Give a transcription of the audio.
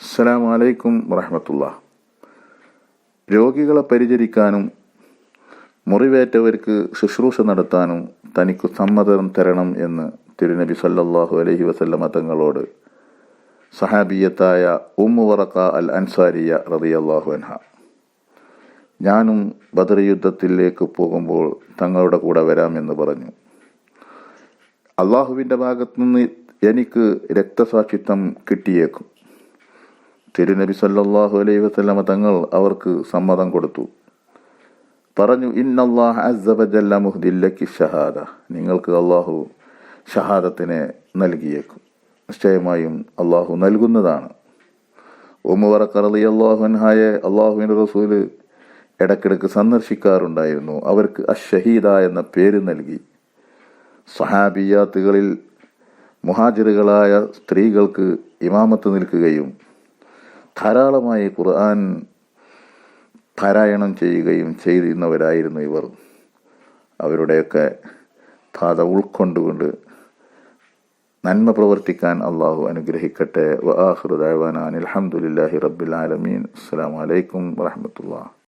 അസ്സലാമു വലൈക്കും വറഹമത്തുള്ള. രോഗികളെ പരിചരിക്കാനും മുറിവേറ്റവർക്ക് ശുശ്രൂഷ നടത്താനും തനിക്ക് സമ്മതം തരണം എന്ന് തിരുനബി സല്ലല്ലാഹു അലൈഹി വസല്ലമ തങ്ങളോട് സഹാബിയത്തായ ഉമ്മു വറക്ക അൽ അൻസാരിയ റളിയല്ലാഹു അൻഹ. ഞാനും ബദർ യുദ്ധത്തിലേക്ക് പോകുമ്പോൾ തങ്ങളുടെ കൂടെ വരാമെന്ന് പറഞ്ഞു. അള്ളാഹുവിന്റെ ഭാഗത്തുനിന്ന് എനിക്ക് രക്തസാക്ഷിത്വം കിട്ടിയേക്കും. തിരുനബി സല്ലാഹു അലൈഹി വസ്ലമ തങ്ങൾ അവർക്ക് സമ്മതം കൊടുത്തു. പറഞ്ഞു ഇന്നല്ലാഹ് ഷഹാദ. നിങ്ങൾക്ക് അള്ളാഹു ഷഹാദത്തിനെ നൽകിയേക്കും. നിശ്ചയമായും അള്ളാഹു നൽകുന്നതാണ്. ഉമ്മുവറക്കറലി അള്ളാഹുൻഹായെ അള്ളാഹുവിന്റെ റസൂൽ ഇടക്കിടക്ക് സന്ദർശിക്കാറുണ്ടായിരുന്നു. അവർക്ക് അഷഹീദ എന്ന പേര് നൽകി. സഹാബിയാത്തുകളിൽ മുഹാജിറുകളായ സ്ത്രീകൾക്ക് ഇമാമത്ത് നിൽക്കുകയും ധാരാളമായി ഖുർആൻ പാരായണം ചെയ്യുകയും ചെയ്യുന്നവരായിരുന്നു ഇവർ. അവരുടെയൊക്കെ പാത ഉൾക്കൊണ്ടുകൊണ്ട് നന്മ പ്രവർത്തിക്കാൻ അള്ളാഹു അനുഗ്രഹിക്കട്ടെ. വ അലഹമുല്ലാഹി റബ്ബിൽ ആലമീൻ. അസ്സാം വലൈക്കും വാഹമത്തുള്ള